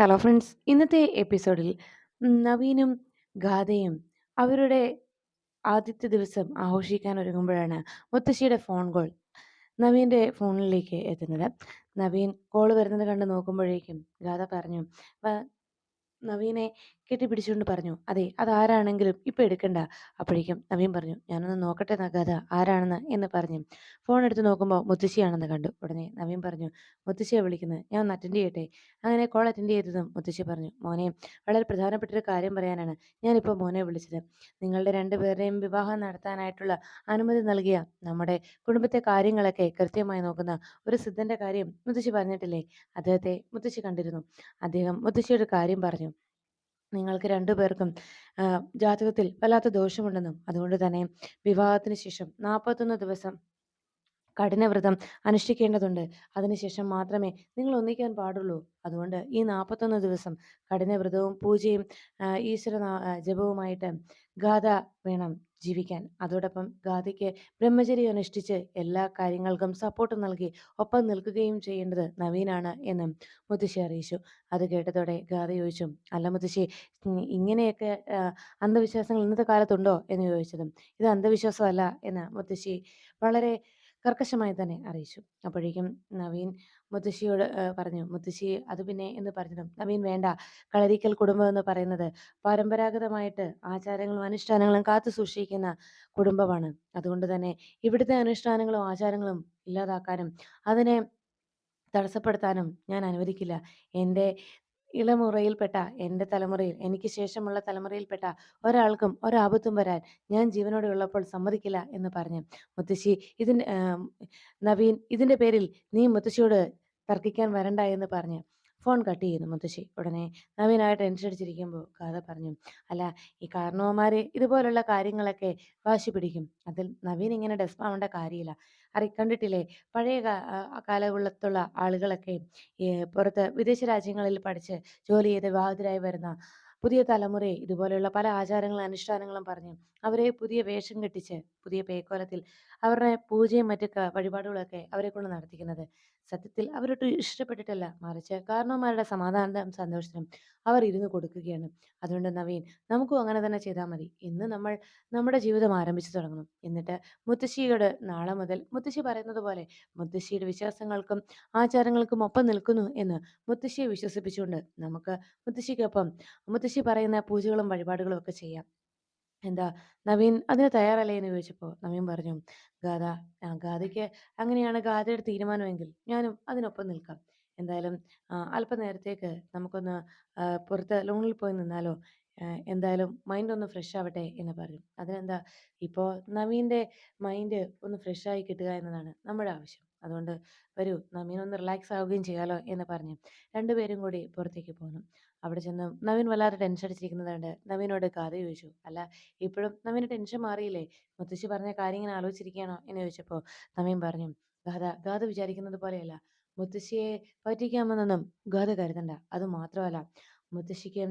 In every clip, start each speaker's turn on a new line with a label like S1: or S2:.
S1: Hello friends. ഇന്നത്തെ എപ്പിസോഡിൽ നവീനും ഗാഥയും അവരുടെ ആദ്യത്തെ ദിവസം ആഘോഷിക്കാൻ ഒരുങ്ങുമ്പോഴാണ് മുത്തശ്ശിയുടെ ഫോൺ കോൾ നവീന്റെ ഫോണിലേക്ക് എത്തുന്നത്. നവീൻ കോൾ വരുന്നത് കണ്ട് നോക്കുമ്പോഴേക്കും ഗാഥ പറഞ്ഞു "വ- നവീനെ കെട്ടിപ്പിടിച്ചുകൊണ്ട് പറഞ്ഞു അതെ അതാരാണെങ്കിലും ഇപ്പം എടുക്കണ്ട. അപ്പോഴേക്കും നവീൻ പറഞ്ഞു ഞാനൊന്ന് നോക്കട്ടെ നഗാത ആരാണെന്ന്? എന്ന് പറഞ്ഞു. ഫോൺ എടുത്ത് നോക്കുമ്പോൾ മുത്തശ്ശിയാണെന്ന് കണ്ടു. ഉടനെ നവീൻ പറഞ്ഞു മുത്തശ്ശിയെ വിളിക്കുന്നത് ഞാൻ ഒന്ന് അറ്റൻഡ് ചെയ്യട്ടെ? അങ്ങനെ കോൾ അറ്റൻഡ് ചെയ്തതും മുത്തശ്ശി പറഞ്ഞു മോനെ വളരെ പ്രധാനപ്പെട്ട ഒരു കാര്യം പറയാനാണ്. ഞാനിപ്പോൾ മോനെ വിളിച്ചത്. നിങ്ങളുടെ രണ്ടുപേരുടെയും വിവാഹം നടത്താനായിട്ടുള്ള അനുമതി നൽകിയ നമ്മുടെ കുടുംബത്തെ കാര്യങ്ങളൊക്കെ കൃത്യമായി നോക്കുന്ന ഒരു സിദ്ധന്റെ കാര്യം മുത്തശ്ശി പറഞ്ഞിട്ടില്ലേ? അദ്ദേഹത്തെ മുത്തശ്ശി കണ്ടിരുന്നു. അദ്ദേഹം മുത്തശ്ശിയുടെ കാര്യം പറഞ്ഞു. നിങ്ങൾക്ക് രണ്ടുപേർക്കും ജാതകത്തിൽ വല്ലാത്ത ദോഷമുണ്ടെന്നും അതുകൊണ്ട് തന്നെ വിവാഹത്തിന് ശേഷം നാൽപ്പത്തൊന്ന് ദിവസം കഠിനവ്രതം അനുഷ്ഠിക്കേണ്ടതുണ്ട്. അതിനുശേഷം മാത്രമേ നിങ്ങൾ ഒന്നിക്കാൻ പാടുള്ളൂ. അതുകൊണ്ട് ഈ നാൽപ്പത്തൊന്ന് ദിവസം കഠിനവ്രതവും പൂജയും ഈശ്വര ജപവുമായിട്ട് ഗാഥ വേണം ജീവിക്കാൻ. അതോടൊപ്പം ഗാഥയ്ക്ക് ബ്രഹ്മചര്യം അനുഷ്ഠിച്ച് എല്ലാ കാര്യങ്ങൾക്കും സപ്പോർട്ട് നൽകി ഒപ്പം നിൽക്കുകയും ചെയ്യേണ്ടത് നവീനാണ് എന്ന് മുത്തശ്ശി അറിയിച്ചു. അത് കേട്ടതോടെ ഗാഥ ചോദിച്ചു അല്ല മുത്തശ്ശി ഇങ്ങനെയൊക്കെ അന്ധവിശ്വാസങ്ങൾ ഇന്നത്തെ കാലത്തുണ്ടോ? എന്ന് ചോദിച്ചതും ഇത് അന്ധവിശ്വാസമല്ല എന്ന് മുത്തശ്ശി വളരെ കർക്കശമായി തന്നെ അറിയിച്ചു. അപ്പോഴേക്കും നവീൻ മുത്തശ്ശിയോട് പറഞ്ഞു മുത്തശ്ശി അത് പിന്നെ എന്ന് പറഞ്ഞതും നവീൻ വേണ്ട കളരിക്കൽ കുടുംബം എന്ന് പറയുന്നത് പരമ്പരാഗതമായിട്ട് ആചാരങ്ങളും അനുഷ്ഠാനങ്ങളും കാത്തു സൂക്ഷിക്കുന്ന കുടുംബമാണ്. അതുകൊണ്ട് തന്നെ ഇവിടുത്തെ അനുഷ്ഠാനങ്ങളും ആചാരങ്ങളും ഇല്ലാതാക്കാനും അതിനെ തടസ്സപ്പെടുത്താനും ഞാൻ അനുവദിക്കില്ല. എന്റെ ഇളമുറയിൽപ്പെട്ട എന്റെ തലമുറയിൽ എനിക്ക് ശേഷമുള്ള തലമുറയിൽപ്പെട്ട ഒരാൾക്കും ഒരാപത്തും വരാൻ ഞാൻ ജീവനോടെ ഉള്ളപ്പോൾ സമ്മതിക്കില്ല എന്ന് പറഞ്ഞു. മുത്തശ്ശി ഇതിന് നവീൻ ഇതിന്റെ പേരിൽ നീ മുത്തശ്ശിയോട് തർക്കിക്കാൻ വരണ്ട എന്ന് പറഞ്ഞ്. ഫോൺ കട്ട് ചെയ്യുന്നു മുത്തശ്ശി. ഉടനെ നവീനായ ടെൻഷൻ അടിച്ചിരിക്കുമ്പോൾ കഥ പറഞ്ഞു. അല്ല ഈ കാരണവന്മാർ ഇതുപോലുള്ള കാര്യങ്ങളൊക്കെ വാശി പിടിക്കും. അതിൽ നവീൻ ഇങ്ങനെ ഡെസ്പാവേണ്ട കാര്യമില്ല. അറി കണ്ടിട്ടില്ലേ? പഴയ കാലഘട്ടത്തുള്ള ആളുകളൊക്കെ പുറത്ത് വിദേശ രാജ്യങ്ങളിൽ പഠിച്ച് ജോലി ചെയ്ത് വിവാഹിതരായി വരുന്ന പുതിയ തലമുറയെ ഇതുപോലെയുള്ള പല ആചാരങ്ങളും അനുഷ്ഠാനങ്ങളും പറഞ്ഞ് അവരെ പുതിയ വേഷം കെട്ടിച്ച് പുതിയ പേക്കോലത്തിൽ അവരുടെ പൂജയും മറ്റു വഴിപാടുകളൊക്കെ അവരെ കൊണ്ട് നടത്തിക്കുന്നത്. സത്യത്തിൽ അവരൊട്ടും ഇഷ്ടപ്പെട്ടിട്ടല്ല മറിച്ച് കാരണവന്മാരുടെ സമാധാനത്തിനും സന്തോഷത്തിനും അവർ ഇരുന്ന് കൊടുക്കുകയാണ്. അതുകൊണ്ട് നവീൻ നമുക്കും അങ്ങനെ തന്നെ ചെയ്താൽ മതി. ഇന്ന് നമ്മൾ നമ്മുടെ ജീവിതം ആരംഭിച്ചു തുടങ്ങണം എന്നിട്ട് മുത്തശ്ശിയോട് നാളെ മുതൽ മുത്തശ്ശി പറയുന്നത് പോലെ മുത്തശ്ശിയുടെ വിശ്വാസങ്ങൾക്കും ആചാരങ്ങൾക്കും ഒപ്പം നിൽക്കുന്നു എന്ന് മുത്തശ്ശിയെ വിശ്വസിപ്പിച്ചുകൊണ്ട് നമുക്ക് മുത്തശ്ശിക്കൊപ്പം മുത്തശ്ശി പറയുന്ന പൂജകളും വഴിപാടുകളും ഒക്കെ ചെയ്യാം. എന്താ നവീൻ അതിന് തയ്യാറല്ലേ എന്ന് ചോദിച്ചപ്പോൾ നവീൻ പറഞ്ഞു ഗാഥ ഗാഥയ്ക്ക് അങ്ങനെയാണ് ഗാഥയുടെ തീരുമാനമെങ്കിൽ ഞാനും അതിനൊപ്പം നിൽക്കാം. എന്തായാലും അല്പനേരത്തേക്ക് നമുക്കൊന്ന് പുറത്ത് ലോണിൽ പോയി നിന്നാലോ? എന്തായാലും മൈൻഡ് ഒന്ന് ഫ്രഷ് ആവട്ടെ എന്ന് പറഞ്ഞു. അതിനെന്താ ഇപ്പോൾ നവീന്റെ മൈൻഡ് ഒന്ന് ഫ്രഷ് ആയി കിട്ടുക എന്നതാണ് നമ്മുടെ ആവശ്യം. അതുകൊണ്ട് വരൂ നവീൻ ഒന്ന് റിലാക്സ് ആവുകയും ചെയ്യാലോ എന്ന് പറഞ്ഞു. രണ്ടുപേരും കൂടി പുറത്തേക്ക് പോന്നു. അവിടെ ചെന്ന് നവീൻ വല്ലാതെ ടെൻഷൻ അടിച്ചിരിക്കുന്നത് കണ്ട് നവീനോട് കഥ ചോദിച്ചു. അല്ല ഇപ്പോഴും നവീന് ടെൻഷൻ മാറിയില്ലേ? മുത്തശ്ശി പറഞ്ഞ കാര്യം ഇങ്ങനെ ആലോചിച്ചിരിക്കുകയാണോ? എന്ന് ചോദിച്ചപ്പോൾ നവീൻ പറഞ്ഞു ഗാഥ ഗാഥ വിചാരിക്കുന്നത് പോലെയല്ല. മുത്തശ്ശിയെ പറ്റിക്കാമെന്നൊന്നും ഗാഥ കരുതണ്ട. അത് മാത്രമല്ല മുത്തശ്ശിക്ക്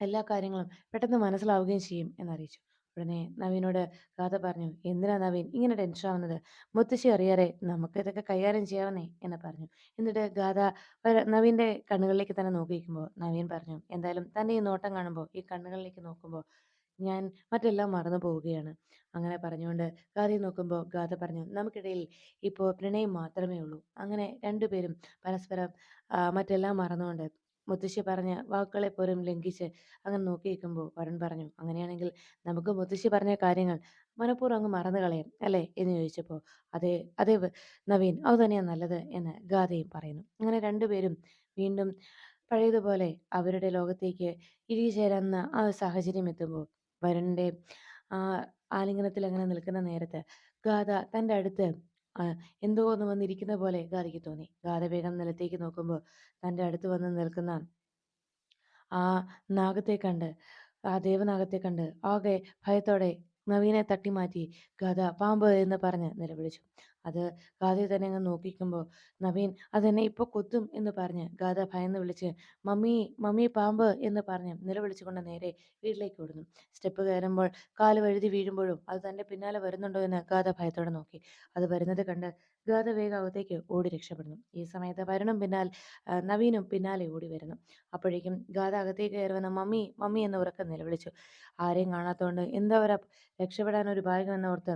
S1: എല്ലാ കാര്യങ്ങളും പെട്ടെന്ന് മനസ്സിലാവുകയും ചെയ്യും എന്നറിയിച്ചു. ഉടനെ നവീനോട് ഗാഥ പറഞ്ഞു എന്തിനാ നവീൻ ഇങ്ങനെ ടെൻഷൻ ആവുന്നത്? മുത്തശ്ശി അറിയാതെ നമുക്ക് ഇതൊക്കെ കൈകാര്യം ചെയ്യാവുന്നേ എന്ന് പറഞ്ഞു. എന്നിട്ട് ഗാഥ നവീന്റെ കണ്ണുകളിലേക്ക് തന്നെ നോക്കിയിരിക്കുമ്പോൾ നവീൻ പറഞ്ഞു എന്തായാലും തന്നെ ഈ നോട്ടം കാണുമ്പോൾ ഈ കണ്ണുകളിലേക്ക് നോക്കുമ്പോൾ ഞാൻ മറ്റെല്ലാം മറന്നു പോവുകയാണ്. അങ്ങനെ പറഞ്ഞുകൊണ്ട് ഗാഥയെ നോക്കുമ്പോൾ ഗാഥ പറഞ്ഞു നമുക്കിടയിൽ ഇപ്പോൾ പ്രണയം മാത്രമേ ഉള്ളൂ. അങ്ങനെ രണ്ടുപേരും പരസ്പരം മറ്റെല്ലാം മറന്നുകൊണ്ട് മുത്തശ്ശി പറഞ്ഞ വാക്കുകളെ പോലും ലംഘിച്ച് അങ്ങനെ നോക്കി നിൽക്കുമ്പോൾ വരൻ പറഞ്ഞു അങ്ങനെയാണെങ്കിൽ നമുക്ക് മുത്തശ്ശി പറഞ്ഞ കാര്യങ്ങൾ മനഃപൂർവം അങ്ങ് മറന്നു കളയാം അല്ലേ? എന്ന് ചോദിച്ചപ്പോൾ അതെ അതെ നവീൻ അത് തന്നെയാണ് നല്ലത് എന്ന് ഗാഥയും പറയുന്നു. അങ്ങനെ രണ്ടുപേരും വീണ്ടും പഴയതുപോലെ അവരുടെ ലോകത്തേക്ക് ഇഴുകിച്ചേരുന്ന ആ ഒരു സാഹചര്യം എത്തുമ്പോൾ വരുണിന്റെ ആ ആലിംഗനത്തിൽ അങ്ങനെ നിൽക്കുന്ന നേരത്ത് ഗാഥ തന്റെ അടുത്ത് ആ, എന്തോ ഒന്ന് വന്നിരിക്കുന്ന പോലെ ഗാഥയ്ക്ക് തോന്നി. ഗാഥ വേഗം നിലത്തേക്ക് നോക്കുമ്പോൾ തന്റെ അടുത്ത് വന്ന് നിൽക്കുന്ന ആ നാഗത്തെ കണ്ട് ആ ദേവനാഗത്തെ കണ്ട് ആകെ ഭയത്തോടെ നവീനെ തട്ടിമാറ്റി ഗാഥ പാമ്പ് എന്ന് പറഞ്ഞ് നിലവിളിച്ചു. അത് ഗാദയെ തന്നെ അങ്ങ് നോക്കിക്കുമ്പോൾ നവീൻ അതെന്നെ ഇപ്പോൾ കൊത്തും എന്ന് പറഞ്ഞ് ഗാദ ഭയന്ന് വിളിച്ച് മമ്മി മമ്മി പാമ്പ് എന്ന് പറഞ്ഞ് നിലവിളിച്ചുകൊണ്ട് നേരെ വീട്ടിലേക്ക് ഓടുന്നു. സ്റ്റെപ്പ് കയറുമ്പോൾ കാൽ വഴുതി വീഴുമ്പോഴും അത് തന്റെ പിന്നാലെ വരുന്നുണ്ടോ എന്ന് ഗാദ ഭയത്തോടെ നോക്കി. അത് വരുന്നത് കണ്ട് ഗാദ വേഗം അകത്തേക്ക് ഓടി രക്ഷപ്പെടുന്നു. ഈ സമയത്ത് വരുണും പിന്നാൽ നവീനും പിന്നാലെ ഓടി വരുന്നു. അപ്പോഴേക്കും ഗാദ അകത്തേക്ക് കയറി വന്ന മമ്മി മമ്മി എന്ന് ഉറക്കം നിലവിളിച്ചു. ആരെയും കാണാത്തതുകൊണ്ട് എന്താ രക്ഷപ്പെടാൻ ഒരു ഭാഗ്യമെന്നോർത്ത്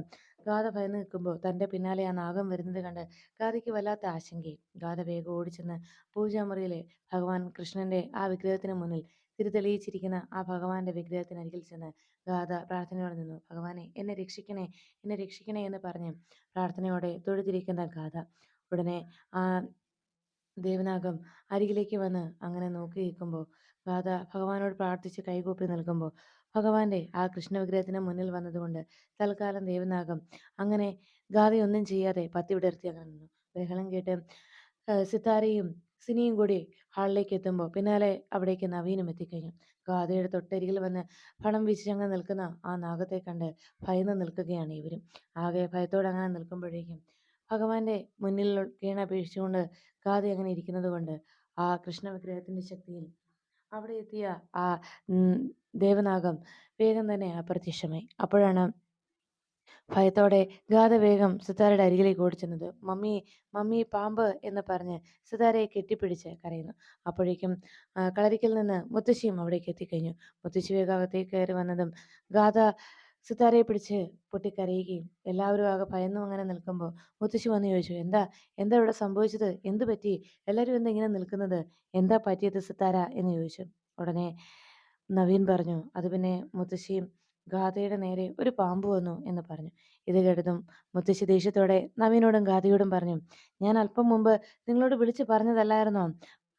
S1: ഗാഥ ഭയന്ന് നിൽക്കുമ്പോൾ തന്റെ പിന്നാലെ ആ നാഗം വരുന്നത് കണ്ട് ഗാഥയ്ക്ക് വല്ലാത്ത ആശങ്കയും ഗാഥ വേഗം ഓടിച്ചെന്ന് പൂജാമുറിയിലെ ഭഗവാൻ കൃഷ്ണന്റെ ആ വിഗ്രഹത്തിന് മുന്നിൽ തിരിതെളിയിച്ചിരിക്കുന്ന ആ ഭഗവാന്റെ വിഗ്രഹത്തിനരികിൽ ചെന്ന് ഗാഥ പ്രാർത്ഥനയോടെ നിന്നു. ഭഗവാനെ എന്നെ രക്ഷിക്കണേ എന്നെ രക്ഷിക്കണേ എന്ന് പറഞ്ഞ് പ്രാർത്ഥനയോടെ തൊഴുതിരിക്കുന്ന ഗാഥ ഉടനെ ആ ദേവനാഗം അരികിലേക്ക് വന്ന് അങ്ങനെ നോക്കി നിൽക്കുമ്പോൾ ഗാഥ ഭഗവാനോട് പ്രാർത്ഥിച്ച് കൈകൂപ്പി നിൽക്കുമ്പോൾ ഭഗവാന്റെ ആ കൃഷ്ണവിഗ്രഹത്തിന് മുന്നിൽ വന്നതുകൊണ്ട് തൽക്കാലം ദേവനാഗം അങ്ങനെ ഗാഥയൊന്നും ചെയ്യാതെ പത്തി വിടർത്തി അങ്ങനെ നിന്നു. ബഹളം കേട്ട് സിത്താരയും സിനിയും കൂടി ഹാളിലേക്ക് എത്തുമ്പോൾ പിന്നാലെ അവിടേക്ക് നവീനും എത്തിക്കഴിഞ്ഞു. ഗാഥയുടെ തൊട്ടരികിൽ വന്ന് പണം വീശിച്ചങ്ങനെ നിൽക്കുന്ന ആ നാഗത്തെ കണ്ട് ഭയന്ന് നിൽക്കുകയാണ് ഇവരും. ആകെ ഭയത്തോടെ അങ്ങനെ നിൽക്കുമ്പോഴേക്കും ഭഗവാന്റെ മുന്നിൽ വീണപേക്ഷിച്ചുകൊണ്ട് ഗാഥ അങ്ങനെ ഇരിക്കുന്നത് കൊണ്ട് ആ കൃഷ്ണവിഗ്രഹത്തിന്റെ ശക്തിയിൽ അവിടെ എത്തിയ ആ ദേവനാഗം വേഗം തന്നെ അപ്രത്യക്ഷമായി. അപ്പോഴാണ് ഭയത്തോടെ ഗാഥ വേഗം സിതാരയുടെ അരികിലേക്ക് ഓടിച്ചെന്നത്. മമ്മി മമ്മി പാമ്പ് എന്ന് പറഞ്ഞ് സിതാരയെ കെട്ടിപ്പിടിച്ച് കരയുന്നു. അപ്പോഴേക്കും കളരിക്കൽ നിന്ന് മുത്തശ്ശിയും അവിടേക്ക് എത്തിക്കഴിഞ്ഞു. മുത്തശ്ശി വേഗാകത്തേക്ക് കയറി വന്നതും ഗാഥ സിതാരയെ പിടിച്ച് പൊട്ടിക്കരയുകയും എല്ലാവരും ആകെ ഭയന്നു അങ്ങനെ നിൽക്കുമ്പോൾ മുത്തശ്ശി വന്ന് ചോദിച്ചു എന്താ എന്താ ഇവിടെ സംഭവിച്ചത്? എന്ത് പറ്റി? എല്ലാവരും എന്താ ഇങ്ങനെ നിൽക്കുന്നത്? എന്താ പറ്റിയത് സിത്താര? എന്ന് ചോദിച്ചു. ഉടനെ നവീൻ പറഞ്ഞു അത് പിന്നെ മുത്തശ്ശിയും ഗാഥയുടെ നേരെ ഒരു പാമ്പ് വന്നു എന്ന് പറഞ്ഞു. ഇത് കേട്ടതും മുത്തശ്ശി ദേഷ്യത്തോടെ നവീനോടും ഗാഥയോടും പറഞ്ഞു ഞാൻ അല്പം മുമ്പ് നിങ്ങളോട് വിളിച്ചു പറഞ്ഞതല്ലായിരുന്നോ?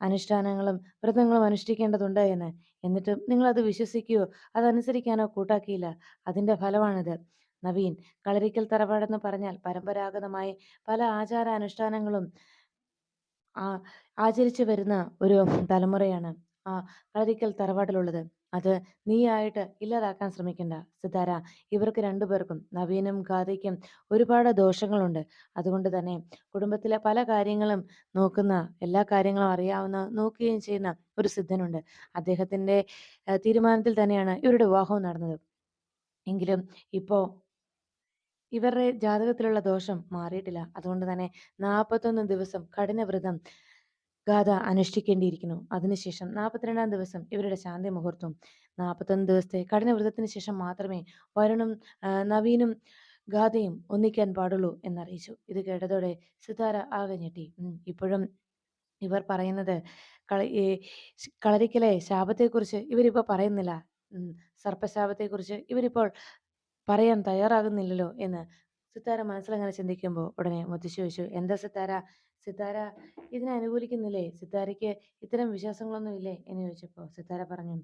S1: അനുഷ്ഠാനങ്ങളും വ്രതങ്ങളും അനുഷ്ഠിക്കേണ്ടതുണ്ട് എന്ന്. എന്നിട്ടും നിങ്ങൾ അത് വിശ്വസിക്കുകയോ അതനുസരിക്കാനോ കൂട്ടാക്കിയില്ല. അതിന്റെ ഫലമാണിത്. നവീൻ കളരിക്കൽ തറവാടെന്ന് പറഞ്ഞാൽ പരമ്പരാഗതമായി പല ആചാര അനുഷ്ഠാനങ്ങളും ആ ആചരിച്ചു വരുന്ന ഒരു തലമുറയാണ് ആ കളരിക്കൽ തറവാട്ടിലുള്ളത് അത് നീയായിട്ട് ഇല്ലാതാക്കാൻ ശ്രമിക്കണ്ട. സിതാര ഇവർക്ക് രണ്ടുപേർക്കും നവീനും ഖാദിക്കും ഒരുപാട് ദോഷങ്ങളുണ്ട്. അതുകൊണ്ട് തന്നെ കുടുംബത്തിലെ പല കാര്യങ്ങളും നോക്കുന്ന എല്ലാ കാര്യങ്ങളും അറിയാവുന്ന നോക്കുകയും ചെയ്യുന്ന ഒരു സിദ്ധനുണ്ട്. അദ്ദേഹത്തിന്റെ തീരുമാനത്തിൽ തന്നെയാണ് ഇവരുടെ വിവാഹവും നടന്നത്. എങ്കിലും ഇപ്പോ ഇവരുടെ ജാതകത്തിലുള്ള ദോഷം മാറിയിട്ടില്ല. അതുകൊണ്ട് തന്നെ നാൽപ്പത്തൊന്ന് ദിവസം കഠിനവ്രതം ഗാഥ അനുഷ്ഠിക്കേണ്ടിയിരിക്കുന്നു. അതിനുശേഷം നാൽപ്പത്തിരണ്ടാം ദിവസം ഇവരുടെ ശാന്തി മുഹൂർത്തവും നാൽപ്പത്തൊന്ന് ദിവസത്തെ കഠിനവ്രതത്തിന് ശേഷം മാത്രമേ വരുണും നവീനും ഗാഥയും ഒന്നിക്കാൻ പാടുള്ളൂ എന്നറിയിച്ചു. ഇത് കേട്ടതോടെ സിതാര ആകെ ഞെട്ടി. ഇപ്പോഴും ഇവർ പറയുന്നത് കളി കളരിക്കലെ ശാപത്തെക്കുറിച്ച് ഇവരിപ്പോൾ പറയുന്നില്ല. സർപ്പശാപത്തെക്കുറിച്ച് ഇവരിപ്പോൾ പറയാൻ തയ്യാറാകുന്നില്ലല്ലോ എന്ന് സിത്താര മനസ്സിലങ്ങനെ ചിന്തിക്കുമ്പോൾ ഉടനെ മുത്തശ്ശി ചോദിച്ചു എന്താ സിത്താര? സിത്താര ഇതിനെ അനുകൂലിക്കുന്നില്ലേ? സിത്താരയ്ക്ക് ഇത്തരം വിശ്വാസങ്ങളൊന്നും ഇല്ലേ? എന്ന് ചോദിച്ചപ്പോൾ സിത്താര പറഞ്ഞു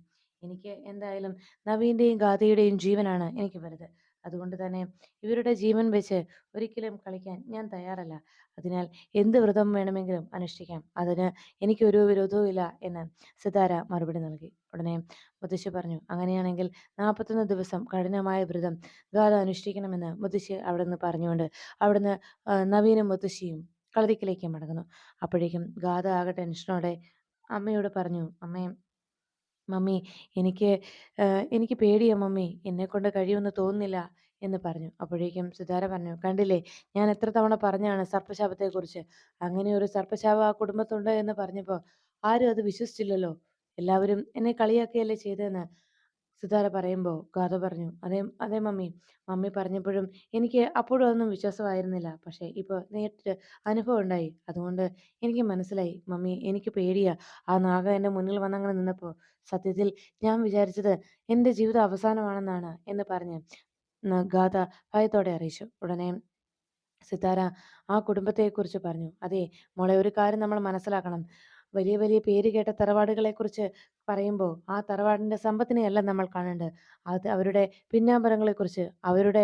S1: എനിക്ക് എന്തായാലും നവീന്റെയും ഗാഥയുടെയും ജീവനാണ് എനിക്ക് വലുത്. അതുകൊണ്ട് തന്നെ ഇവരുടെ ജീവൻ വെച്ച് ഒരിക്കലും കളിക്കാൻ ഞാൻ തയ്യാറല്ല. അതിനാൽ എന്ത് വ്രതം വേണമെങ്കിലും അനുഷ്ഠിക്കാം. അതിന് എനിക്കൊരു വിരോധവുമില്ല എന്ന് സിതാര മറുപടി നൽകി. ഉടനെ മുത്തശ്ശി പറഞ്ഞു അങ്ങനെയാണെങ്കിൽ നാൽപ്പത്തൊന്ന് ദിവസം കഠിനമായ വ്രതം ഗാഥ അനുഷ്ഠിക്കണമെന്ന് മുത്തശ്ശി അവിടെ നിന്ന് പറഞ്ഞുകൊണ്ട് അവിടുന്ന് നവീനും മുത്തശ്ശിയും കളരിക്കിലേക്ക് മടങ്ങുന്നു. അപ്പോഴേക്കും ഗാഥ ആകെ ടെൻഷനോടെ അമ്മയോട് പറഞ്ഞു അമ്മേ മമ്മി എനിക്ക് എനിക്ക് പേടിയാ മമ്മി കൊണ്ട് കഴിയുമെന്ന് തോന്നുന്നില്ല എന്ന് പറഞ്ഞു. അപ്പോഴേക്കും സിതാര പറഞ്ഞു കണ്ടില്ലേ ഞാൻ എത്ര തവണ പറഞ്ഞാണ് സർപ്പശാപത്തെക്കുറിച്ച്. അങ്ങനെ ഒരു സർപ്പശാപം ആ കുടുംബത്തുണ്ട് എന്ന് പറഞ്ഞപ്പോൾ ആരും അത് വിശ്വസിച്ചില്ലല്ലോ. എല്ലാവരും എന്നെ കളിയാക്കുകയല്ലേ ചെയ്തതെന്ന്? സിതാര പറയുമ്പോൾ ഗാഥ പറഞ്ഞു അതേ അതേ മമ്മി മമ്മി പറഞ്ഞപ്പോഴും എനിക്ക് അപ്പോഴും അതൊന്നും വിശ്വാസമായിരുന്നില്ല. പക്ഷേ ഇപ്പോൾ നേരിട്ട് അനുഭവം ഉണ്ടായി. അതുകൊണ്ട് എനിക്ക് മനസ്സിലായി. മമ്മി എനിക്ക് പേടിയാ. ആ നാഗ എന്റെ മുന്നിൽ വന്നങ്ങനെ നിന്നപ്പോൾ സത്യത്തിൽ ഞാൻ വിചാരിച്ചത് എന്റെ ജീവിതം അവസാനമാണെന്നാണ് എന്ന് പറഞ്ഞ് ഗാഥ ഭയത്തോടെ അറിയിച്ചു. ഉടനെ സിതാര ആ കുടുംബത്തെക്കുറിച്ച് പറഞ്ഞു. അതെ മോളെ ഒരു കാര്യം നമ്മൾ മനസ്സിലാക്കണം. വലിയ വലിയ പേര് കേട്ട തറവാടുകളെ കുറിച്ച് പറയുമ്പോൾ ആ തറവാടിന്റെ സമ്പത്തിനെയല്ല നമ്മൾ കാണേണ്ടത് അത് അവരുടെ പിന്നാമ്പരങ്ങളെക്കുറിച്ച് അവരുടെ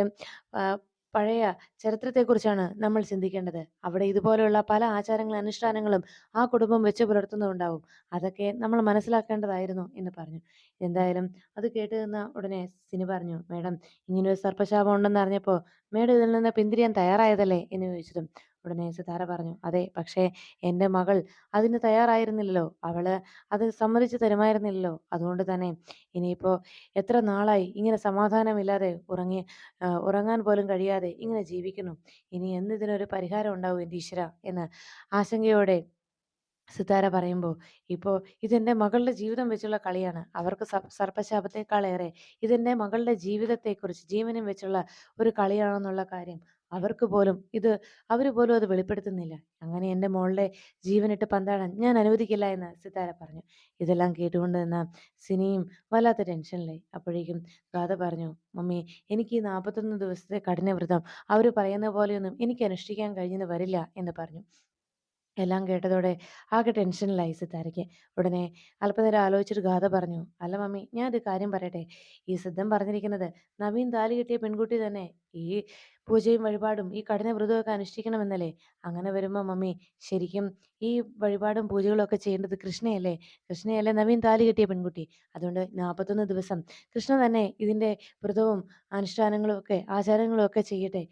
S1: പഴയ ചരിത്രത്തെക്കുറിച്ചാണ് നമ്മൾ ചിന്തിക്കേണ്ടത്. അവിടെ ഇതുപോലെയുള്ള പല ആചാരങ്ങളും അനുഷ്ഠാനങ്ങളും ആ കുടുംബം വെച്ച് പുലർത്തുന്നുണ്ടാവും. അതൊക്കെ നമ്മൾ മനസ്സിലാക്കേണ്ടതായിരുന്നു എന്ന് പറഞ്ഞു. എന്തായാലും അത് കേട്ട് നിന്ന ഉടനെ സിനി പറഞ്ഞു, "മേഡം ഇങ്ങനൊരു സർപ്പശാപം ഉണ്ടെന്ന് അറിഞ്ഞപ്പോ മേഡം ഇതിൽ നിന്ന് പിന്തിരിയാൻ തയ്യാറായതല്ലേ?" എന്ന് ചോദിച്ചതും ഉടനെ സിതാര പറഞ്ഞു, "അതെ. പക്ഷേ എന്റെ മകൾ അതിന് തയ്യാറായിരുന്നില്ലല്ലോ. അവൾ അത് സമ്മതിച്ചു തരുമായിരുന്നില്ലല്ലോ. അതുകൊണ്ട് തന്നെ ഇനിയിപ്പോ എത്ര നാളായി ഇങ്ങനെ സമാധാനമില്ലാതെ ഉറങ്ങി ഉറങ്ങാൻ പോലും കഴിയാതെ ഇങ്ങനെ ജീവിക്കുന്നു. ഇനി എന്ന് ഇതിനൊരു പരിഹാരം ഉണ്ടാവും എന്റെ ഈശ്വര എന്ന് ആശങ്കയോടെ സിതാര പറയുമ്പോൾ ഇപ്പോൾ ഇതെന്റെ മകളുടെ ജീവിതം വെച്ചുള്ള കളിയാണ്. അവർക്ക് സർപ്പശാപത്തേക്കാളേറെ ഇതെന്റെ മകളുടെ ജീവിതത്തെക്കുറിച്ച് ജീവനും വെച്ചുള്ള ഒരു കളിയാണെന്നുള്ള കാര്യം അവർക്ക് പോലും ഇത് അവർ പോലും അത് വെളിപ്പെടുത്തുന്നില്ല. അങ്ങനെ എന്റെ മോളുടെ ജീവനിട്ട് പന്താടാൻ ഞാൻ അനുവദിക്കില്ല" എന്ന് സിതാര പറഞ്ഞു. ഇതെല്ലാം കേട്ടുകൊണ്ട് നിന്ന സിനിയും വല്ലാത്ത ടെൻഷനിലായി. അപ്പോഴേക്കും ഗാഥ പറഞ്ഞു, "മമ്മി എനിക്ക് ഈ 41 ദിവസത്തെ കഠിനവ്രതം അവർ പറയുന്ന പോലെയൊന്നും എനിക്ക് അനുഷ്ഠിക്കാൻ കഴിഞ്ഞെന്ന് വരില്ല" എന്ന് പറഞ്ഞു. എല്ലാം കേട്ടതോടെ ആകെ ടെൻഷനിലായി സിത്താരയ്ക്ക് ഉടനെ അല്പനേരം ആലോചിച്ചിട്ട് ഗാഥ പറഞ്ഞു, "അല്ല മമ്മി ഞാൻ ഒരു കാര്യം പറയട്ടെ? ഈ സിദ്ധം പറഞ്ഞിരിക്കുന്നത് നവീൻ താലി കിട്ടിയ പെൺകുട്ടി തന്നെ ഈ പൂജയും വഴിപാടും ഈ കഠിന വ്രതമൊക്കെ അനുഷ്ഠിക്കണമെന്നല്ലേ? അങ്ങനെ വരുമ്പോ മമ്മി ശരിക്കും ഈ വഴിപാടും പൂജകളും ഒക്കെ ചെയ്യേണ്ടത് കൃഷ്ണയല്ലേ? കൃഷ്ണയല്ലേ നവീൻ താലി കിട്ടിയ പെൺകുട്ടി. അതുകൊണ്ട് 41 ദിവസം കൃഷ്ണ തന്നെ ഇതിന്റെ വ്രതവും അനുഷ്ഠാനങ്ങളും ഒക്കെ ആചാരങ്ങളും ഒക്കെ ചെയ്യട്ടെ.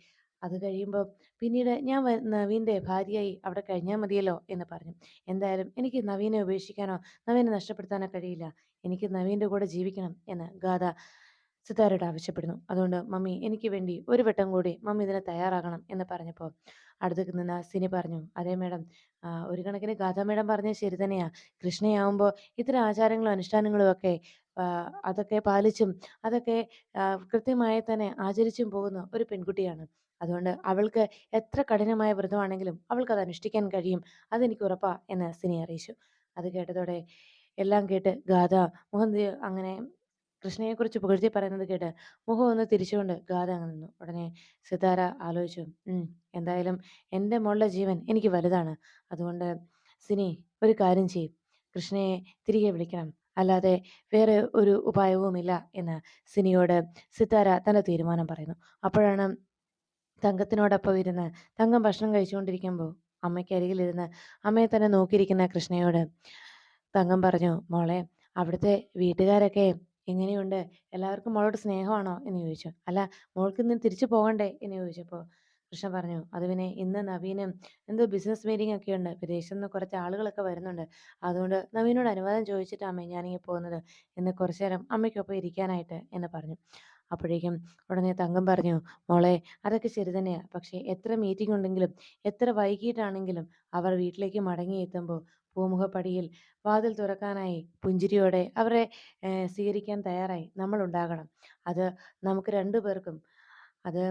S1: അത് കഴിയുമ്പം പിന്നീട് ഞാൻ നവീന്റെ ഭാര്യയായി അവിടെ കഴിഞ്ഞാൽ മതിയല്ലോ" എന്ന് പറഞ്ഞു. "എന്തായാലും എനിക്ക് നവീനെ ഉപേക്ഷിക്കാനോ നവീനെ നഷ്ടപ്പെടുത്താനോ കഴിയില്ല. എനിക്ക് നവീന്റെ കൂടെ ജീവിക്കണം" എന്ന് ഗാഥ സിതാരോട് ആവശ്യപ്പെടുന്നു. "അതുകൊണ്ട് മമ്മി എനിക്ക് വേണ്ടി ഒരു വട്ടം കൂടി മമ്മി ഇതിനെ തയ്യാറാകണം" എന്ന് പറഞ്ഞപ്പോൾ അടുത്ത് നിന്ന് സിനി പറഞ്ഞു, "അതെ മേഡം. ഒരു കണക്കിന് ഗാഥ മേഡം പറഞ്ഞത് ശരി തന്നെയാ. കൃഷ്ണയാവുമ്പോൾ ഇത്തരം ആചാരങ്ങളും അനുഷ്ഠാനങ്ങളും ഒക്കെ അതൊക്കെ പാലിച്ചും അതൊക്കെ കൃത്യമായി തന്നെ ആചരിച്ചും പോകുന്ന ഒരു പെൺകുട്ടിയാണ്. അതുകൊണ്ട് അവൾക്ക് എത്ര കഠിനമായ വ്രതമാണെങ്കിലും അവൾക്കത് അനുഷ്ഠിക്കാൻ കഴിയും. അതെനിക്ക് ഉറപ്പാ" എന്ന് സിനി അറിയിച്ചു. അത് കേട്ടതോടെ എല്ലാം കേട്ട് ഗാഥ മുഖം അങ്ങനെ കൃഷ്ണയെക്കുറിച്ച് പുകഴ്ത്തി പറയുന്നത് കേട്ട് മുഖം ഒന്ന് തിരിച്ചുകൊണ്ട് ഗാഥ അങ്ങ് നിന്നു. ഉടനെ സിതാര ആലോചിച്ചു, "ഉം എന്തായാലും എന്റെ മോളുടെ ജീവൻ എനിക്ക് വലുതാണ്. അതുകൊണ്ട് സിനി ഒരു കാര്യം ചെയ്യും കൃഷ്ണയെ തിരികെ വിളിക്കണം. അല്ലാതെ വേറെ ഒരു ഉപായവുമില്ല" എന്ന് സിനിയോട് സിതാര തന്റെ തീരുമാനം പറയുന്നു. അപ്പോഴാണ് തങ്കത്തിനോടൊപ്പം ഇരുന്ന് തങ്കം ഭക്ഷണം കഴിച്ചുകൊണ്ടിരിക്കുമ്പോൾ അമ്മയ്ക്കരികിലിരുന്ന് അമ്മയെ തന്നെ നോക്കിയിരിക്കുന്ന കൃഷ്ണയോട് തങ്കം പറഞ്ഞു, "മോളെ അവിടുത്തെ വീട്ടുകാരൊക്കെ എങ്ങനെയുണ്ട്? എല്ലാവർക്കും മോളോട് സ്നേഹമാണോ?" എന്ന് ചോദിച്ചു. "അല്ല മോൾക്ക് ഇന്ന് തിരിച്ചു പോകണ്ടേ?" എന്ന് ചോദിച്ചപ്പോൾ കൃഷ്ണ പറഞ്ഞു, "അത് പിന്നെ ഇന്ന് നവീനും എന്തോ ബിസിനസ് മീറ്റിംഗ് ഒക്കെ ഉണ്ട് വിദേശത്ത് നിന്ന് കുറച്ച് ആളുകളൊക്കെ വരുന്നുണ്ട്. അതുകൊണ്ട് നവീനോട് അനുവാദം ചോദിച്ചിട്ടാണ് അമ്മേ ഞാനിങ്ങനെ പോകുന്നത്. ഇന്ന് കുറച്ചു നേരം അമ്മയ്ക്കൊപ്പം ഇരിക്കാനായിട്ട്" എന്ന് പറഞ്ഞു. അപ്പോഴേക്കും ഉടനെ തങ്കം പറഞ്ഞു, "മോളെ അതൊക്കെ ശരി തന്നെയാ. പക്ഷേ എത്ര മീറ്റിംഗ് ഉണ്ടെങ്കിലും എത്ര വൈകിട്ടാണെങ്കിലും അവർ വീട്ടിലേക്ക് മടങ്ങിയെത്തുമ്പോൾ പൂമുഖപ്പടിയിൽ വാതിൽ തുറക്കാനായി പുഞ്ചിരിയോടെ അവരെ സ്വീകരിക്കാൻ തയ്യാറായി നമ്മൾ ഉണ്ടാകണം അത് നമുക്ക് രണ്ടു പേർക്കും അത്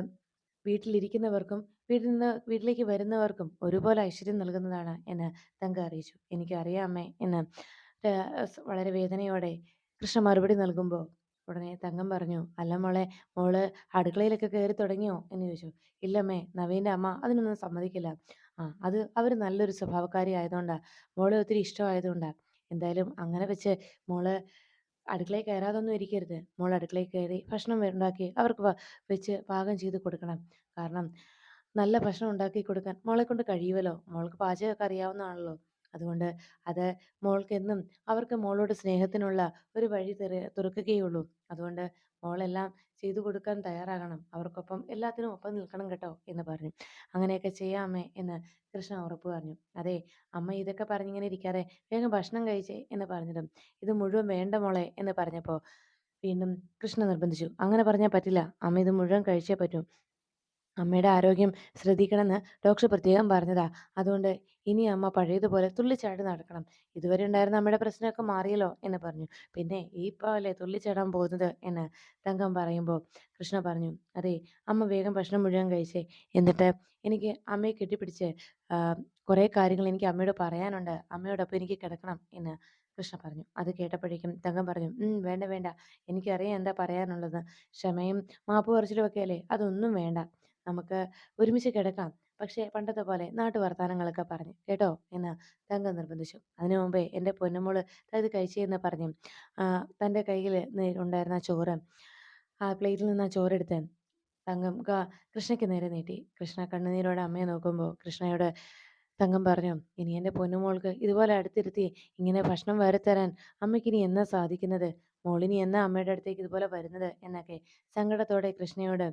S1: വീട്ടിലിരിക്കുന്നവർക്കും വീട്ടിൽ നിന്ന് വീട്ടിലേക്ക് വരുന്നവർക്കും ഒരുപോലെ ഐശ്വര്യം നൽകുന്നതാണ്" എന്ന് തങ്ക അറിയിച്ചു. "എനിക്കറിയാം അമ്മേ" എന്ന് വളരെ വേദനയോടെ കൃഷ്ണ മറുപടി നൽകുമ്പോ ഉടനെ തങ്കം പറഞ്ഞു, "അല്ല മോളെ മോൾ അടുക്കളയിലൊക്കെ കയറി തുടങ്ങിയോ?" എന്ന് ചോദിച്ചു. "ഇല്ലമ്മേ നവീന്റെ അമ്മ അതിനൊന്നും സമ്മതിക്കില്ല. ആ അത് അവർ നല്ലൊരു സ്വഭാവക്കാരി ആയതുകൊണ്ടാ. മോളെ ഒത്തിരി ഇഷ്ടമായതുകൊണ്ടാ. എന്തായാലും അങ്ങനെ വെച്ച് മോൾ അടുക്കളയിൽ കയറാതൊന്നും ഇരിക്കരുത്. മോൾ അടുക്കളയിൽ കയറി ഭക്ഷണം ഉണ്ടാക്കി അവർക്ക് വെച്ച് പാകം ചെയ്ത് കൊടുക്കണം. കാരണം നല്ല ഭക്ഷണം ഉണ്ടാക്കി കൊടുക്കാൻ മോളെ കൊണ്ട് കഴിയുമല്ലോ. മോൾക്ക് പാചകമൊക്കെ അറിയാവുന്നതാണല്ലോ. അതുകൊണ്ട് അത് മോൾക്കെന്നും അവർക്ക് മോളോട് സ്നേഹത്തിനുള്ള ഒരു വഴി തെര തുറക്കുകയുള്ളൂ. അതുകൊണ്ട് മോളെല്ലാം ചെയ്തു കൊടുക്കാൻ തയ്യാറാകണം. അവർക്കൊപ്പം എല്ലാത്തിനും ഒപ്പം നിൽക്കണം കേട്ടോ" എന്ന് പറഞ്ഞു. "അങ്ങനെയൊക്കെ ചെയ്യാമേ എന്ന് കൃഷ്ണ ഉറപ്പ് പറഞ്ഞു. "അതെ അമ്മ ഇതൊക്കെ പറഞ്ഞിങ്ങനെ ഇരിക്കാതെ വേഗം ഭക്ഷണം കഴിച്ചേ" എന്ന് പറഞ്ഞതും "ഇത് മുഴുവൻ വേണ്ട മോളെ" എന്ന് പറഞ്ഞപ്പോൾ വീണ്ടും കൃഷ്ണ നിർബന്ധിച്ചു. "അങ്ങനെ പറഞ്ഞാൽ പറ്റില്ല. അമ്മ ഇത് മുഴുവൻ കഴിച്ചേ പറ്റൂ. അമ്മയുടെ ആരോഗ്യം ശ്രദ്ധിക്കണമെന്ന് ഡോക്ടർ പ്രത്യേകം പറഞ്ഞതാ. അതുകൊണ്ട് ഇനി അമ്മ പഴയതുപോലെ തുള്ളിച്ചാടി നടക്കണം. ഇതുവരെ ഉണ്ടായിരുന്ന അമ്മയുടെ പ്രശ്നമൊക്കെ മാറിയല്ലോ" എന്ന് പറഞ്ഞു. "പിന്നെ ഈ പോലെ തുള്ളിച്ചാടാൻ പോകുന്നത്" എന്ന് തങ്കം പറയുമ്പോൾ കൃഷ്ണ പറഞ്ഞു, "അതെ അമ്മ വേഗം ഭക്ഷണം മുഴുവൻ കഴിച്ചേ. എന്നിട്ട് എനിക്ക് അമ്മയെ കെട്ടിപ്പിടിച്ച് കുറേ കാര്യങ്ങൾ എനിക്ക് അമ്മയോട് പറയാനുണ്ട്. അമ്മയോടൊപ്പം എനിക്ക് കിടക്കണം" എന്ന് കൃഷ്ണ പറഞ്ഞു. അത് കേട്ടപ്പോഴേക്കും തങ്കം പറഞ്ഞു, "ഉം വേണ്ട വേണ്ട. എനിക്കറിയാം എന്താ പറയാനുള്ളത്. ക്ഷമയും മാപ്പ് പറച്ചിലും ഒക്കെ അല്ലേ. അതൊന്നും വേണ്ട. നമുക്ക് ഒരുമിച്ച് കിടക്കാം. പക്ഷേ പണ്ടത്തെ പോലെ നാട്ടു വർത്താനങ്ങളൊക്കെ പറഞ്ഞു കേട്ടോ" എന്ന് തങ്കം നിർബന്ധിച്ചു. അതിനു മുമ്പേ എന്റെ പൊന്നുമോൾ ഇത് പറഞ്ഞു തന്റെ പറഞ്ഞ് ആഹ് തന്റെ കയ്യിൽ ഉണ്ടായിരുന്ന ചോറ് ആ പ്ലേറ്റിൽ നിന്ന് ആ ചോറെടുത്ത് തങ്കം കൃഷ്ണയ്ക്ക് നേരെ നീട്ടി. കൃഷ്ണ കണ്ണുനീരോടെ അമ്മയെ നോക്കുമ്പോൾ കൃഷ്ണയോട് തങ്കം പറഞ്ഞു, "ഇനി എന്റെ പൊന്നുമോൾക്ക് ഇതുപോലെ അടുത്തിരുത്തി ഇങ്ങനെ ഭക്ഷണം വാരിത്തരാൻ അമ്മയ്ക്കിനി എന്നാ സാധിക്കുന്നത്? മോളിനി എന്ന അമ്മയുടെ അടുത്തേക്ക് ഇതുപോലെ വരുന്നത്?" എന്നൊക്കെ സങ്കടത്തോടെ കൃഷ്ണയോട്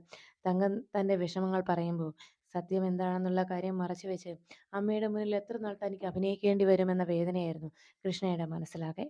S1: തങ്കം തന്റെ വിഷമങ്ങൾ പറയുമ്പോൾ സത്യം എന്താണെന്നുള്ള കാര്യം മറച്ചുവെച്ച് അമ്മയുടെ മുന്നിൽ എത്ര നാൾ തനിക്ക് അഭിനയിക്കേണ്ടി വരുമെന്ന വേദനയായിരുന്നു കൃഷ്ണയുടെ മനസ്സിലാകെ.